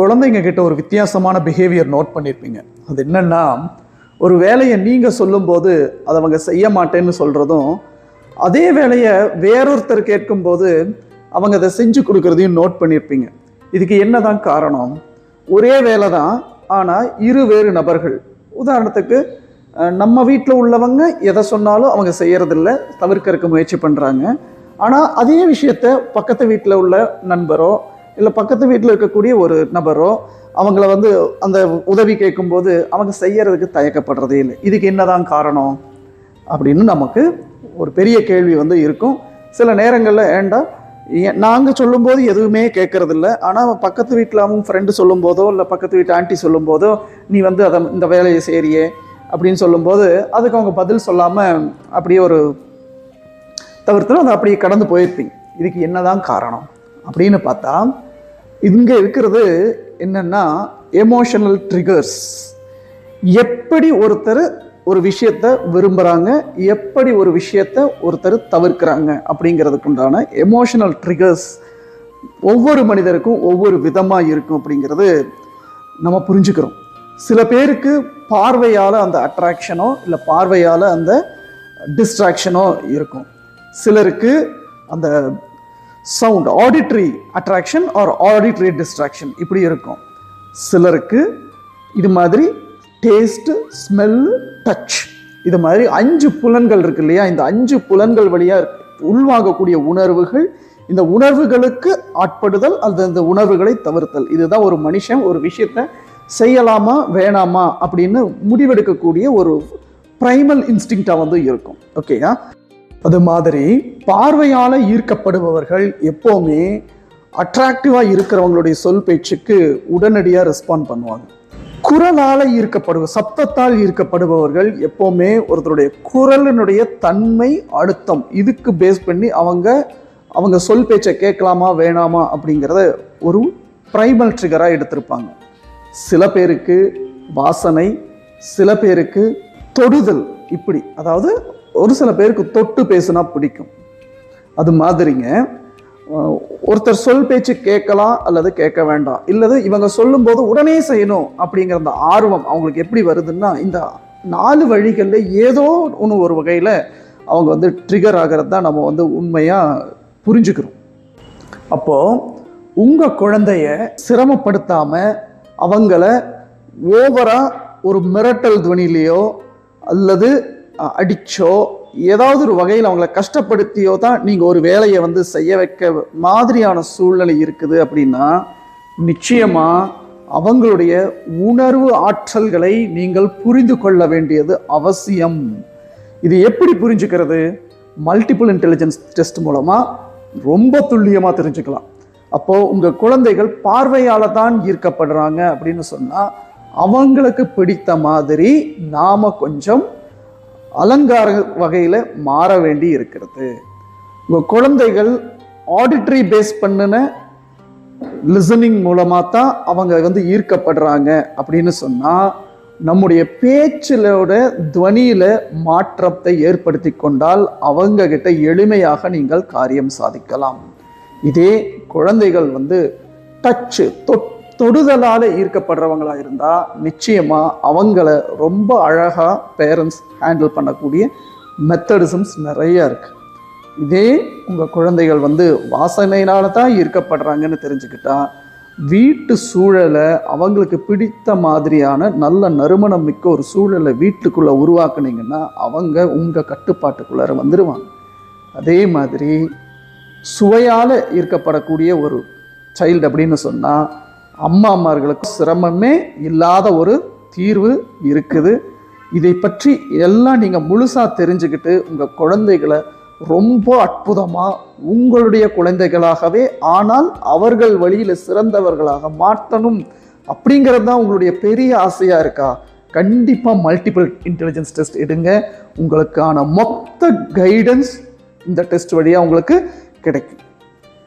குழந்தைங்க கிட்ட ஒரு வித்தியாசமான பிஹேவியர் நோட் பண்ணியிருப்பீங்க அது என்னன்னா ஒரு வேலையை நீங்கள் சொல்லும்போது அதை அவங்க செய்ய மாட்டேன்னு சொல்கிறதும் அதே வேலையை வேறொருத்தர் கேட்கும்போது அவங்க அதை செஞ்சு கொடுக்குறதையும் நோட் பண்ணியிருப்பீங்க இதுக்கு என்னதான் காரணம்? ஒரே வேலை தான் ஆனால் இரு வேறு நபர்கள். உதாரணத்துக்கு நம்ம வீட்டில் உள்ளவங்க எதை சொன்னாலும் அவங்க செய்கிறதில்ல தவிர்க்கறதுக்கு முயற்சி பண்ணுறாங்க ஆனால் அதே விஷயத்த பக்கத்து வீட்டில் உள்ள நண்பரோ இல்லை பக்கத்து வீட்டில் இருக்கக்கூடிய ஒரு நபரோ அவங்கள வந்து அந்த உதவி கேட்கும்போது அவங்க செய்யறதுக்கு தயக்கப்படுறதே இல்லை. இதுக்கு என்னதான் காரணம்? அப்படின்னு நமக்கு ஒரு பெரிய கேள்வி வந்து இருக்கும். சில நேரங்களில் ஏண்டா நாங்கள் சொல்லும்போது எதுவுமே கேட்கறதில்ல. ஆனால் பக்கத்து வீட்டில் அவங்க ஃப்ரெண்டு சொல்லும்போதோ இல்லை பக்கத்து வீட்டு ஆண்டி சொல்லும்போதோ நீ வந்து அதை இந்த வேலையை சேரியே அப்படின்னு சொல்லும்போது அதுக்கு அவங்க பதில் சொல்லாமல் அப்படியே ஒரு தவிர்த்து அதை அப்படியே கடந்து போயிருப்பீங்க. இதுக்கு என்னதான் காரணம்? அப்படின்னு பார்த்தா இங்கே இருக்கிறது என்னென்னா எமோஷனல் ட்ரிகர்ஸ் எப்படி ஒருத்தர் ஒரு விஷயத்த விரும்புகிறாங்க எப்படி ஒரு விஷயத்த ஒருத்தர் தவிர்க்கிறாங்க அப்படிங்கிறதுக்கு உண்டான எமோஷனல் ட்ரிகர்ஸ் ஒவ்வொரு மனிதருக்கும் ஒவ்வொரு விதமாக இருக்கும் அப்படிங்கிறது நம்ம புரிஞ்சுக்கிறோம். சில பேருக்கு பார்வையால் அந்த அட்ராக்ஷனோ இல்லை பார்வையால் அந்த டிஸ்ட்ராக்ஷனோ இருக்கும். சிலருக்கு அந்த sound auditory attraction or auditory distraction இப்படி இருக்கும். சிலருக்கு இது மாதிரி டேஸ்ட்டு ஸ்மெல் டச் இது மாதிரி அஞ்சு புலன்கள் இருக்கு இல்லையா? இந்த அஞ்சு புலன்கள் வழியாக உள்வாங்கக்கூடிய உணர்வுகள் இந்த உணர்வுகளுக்கு ஆட்படுதல் அல்லது இந்த உணர்வுகளை தவிர்த்தல். இதுதான் ஒரு மனுஷன் ஒரு விஷயத்த செய்யலாமா வேணாமா அப்படின்னு முடிவெடுக்கக்கூடிய ஒரு ப்ரைமல் இன்ஸ்டிங்டாக வந்து இருக்கும். ஓகேயா அது மாதிரி பார்வையால் ஈர்க்கப்படுபவர்கள் எப்போவுமே அட்ராக்டிவாக இருக்கிறவங்களுடைய சொல் பேச்சுக்கு உடனடியாக ரெஸ்பாண்ட் பண்ணுவாங்க. குரலால் ஈர்க்கப்படுவ சப்தத்தால் ஈர்க்கப்படுபவர்கள் எப்போவுமே ஒருத்தருடைய குரலினுடைய தன்மை அழுத்தம். இதுக்கு பேஸ் பண்ணி அவங்க அவங்க சொல் பேச்சை கேட்கலாமா வேணாமா அப்படிங்கிறத ஒரு ப்ரைமல் ட்ரிகராக எடுத்திருப்பாங்க. சில பேருக்கு வாசனை சில பேருக்கு தொடுதல் இப்படி. அதாவது ஒரு சில பேருக்கு தொட்டு பேசுனா பிடிக்கும். அது மாதிரிங்க. ஒருத்தர் சொல் பேச்சு கேட்கலாம் அல்லது கேட்க வேண்டாம். இல்லது இவங்க சொல்லும்போது உடனே செய்யணும் அப்படிங்கிற அந்த ஆர்வம் அவங்களுக்கு எப்படி வருதுன்னா இந்த நாலு வழிகளில் ஏதோ ஒன்று ஒரு வகையில் அவங்க வந்து ட்ரிகர் ஆகிறது தான் நம்ம வந்து உண்மையாக புரிஞ்சுக்கிறோம். அப்போது உங்கள் குழந்தைய சிரமப்படுத்தாமல் அவங்கள ஓவராக ஒரு மிரட்டல் துவனிலேயோ அல்லது அடிச்சோ ஏதாவது ஒரு வகையில் அவங்கள கஷ்டப்படுத்தியோ தான் நீங்கள் ஒரு வேலையை வந்து செய்ய வைக்க மாதிரியான சூழ்நிலை இருக்குது அப்படின்னா நிச்சயமாக அவங்களுடைய உணர்வு ஆற்றல்களை நீங்கள் புரிந்து கொள்ள வேண்டியது அவசியம். இது எப்படி புரிஞ்சுக்கிறது? மல்டிபிள் இன்டெலிஜென்ஸ் டெஸ்ட் மூலமாக ரொம்ப துல்லியமாக தெரிஞ்சுக்கலாம். அப்போது உங்கள் குழந்தைகள் பார்வையால் தான் ஈர்க்கப்படுறாங்க அப்படின்னு சொன்னால் அவங்களுக்கு பிடித்த மாதிரி நாம் கொஞ்சம் அலங்கார வகையில் மாற வேண்டி இருக்கிறது. உங்கள் குழந்தைகள் ஆடிட்ரி பேஸ் பண்ணின லிசனிங் மூலமாக தான் அவங்க வந்து ஈர்க்கப்படுறாங்க அப்படின்னு சொன்னால் நம்முடைய பேச்சிலோட துவனியில் மாற்றத்தை ஏற்படுத்தி கொண்டால் அவங்க கிட்ட எளிமையாக நீங்கள் காரியம் சாதிக்கலாம். இதே குழந்தைகள் வந்து டச்சு தொடுதலால் ஈர்க்கப்படுறவங்களா இருந்தால் நிச்சயமாக அவங்கள ரொம்ப அழகாக பேரண்ட்ஸ் ஹேண்டில் பண்ணக்கூடிய மெத்தடிசம்ஸ் நிறையா இருக்குது இதே உங்கள் குழந்தைகள் வந்து வாசனையினால தான் ஈர்க்கப்படுறாங்கன்னு தெரிஞ்சுக்கிட்டா வீட்டு சூழலை அவங்களுக்கு பிடித்த மாதிரியான நல்ல நறுமணம் மிக்க ஒரு சூழலை வீட்டுக்குள்ளே உருவாக்குனீங்கன்னா அவங்க உங்கள் கட்டுப்பாட்டுக்குள்ளார வந்துடுவாங்க அதே மாதிரி சுவையால் ஈர்க்கப்படக்கூடிய ஒரு சைல்டு அப்படின்னு சொன்னால் அம்மாமார்களுக்கு சிரமமே இல்லாத ஒரு தீர்வு இருக்குது. இதை பற்றி எல்லாம் நீங்கள் முழுசாக தெரிஞ்சுக்கிட்டு உங்கள் குழந்தைகளை ரொம்ப அற்புதமாக உங்களுடைய குழந்தைகளாகவே ஆனால் அவர்கள் வழியில் சிறந்தவர்களாக மாற்றணும் அப்படிங்கிறது தான் உங்களுடைய பெரிய ஆசையாக இருக்கா? கண்டிப்பாக மல்டிபிள் இன்டெலிஜென்ஸ் டெஸ்ட் எடுங்க. உங்களுக்கான மொத்த கைடன்ஸ் இந்த டெஸ்ட் வழியாக உங்களுக்கு கிடைக்கும்.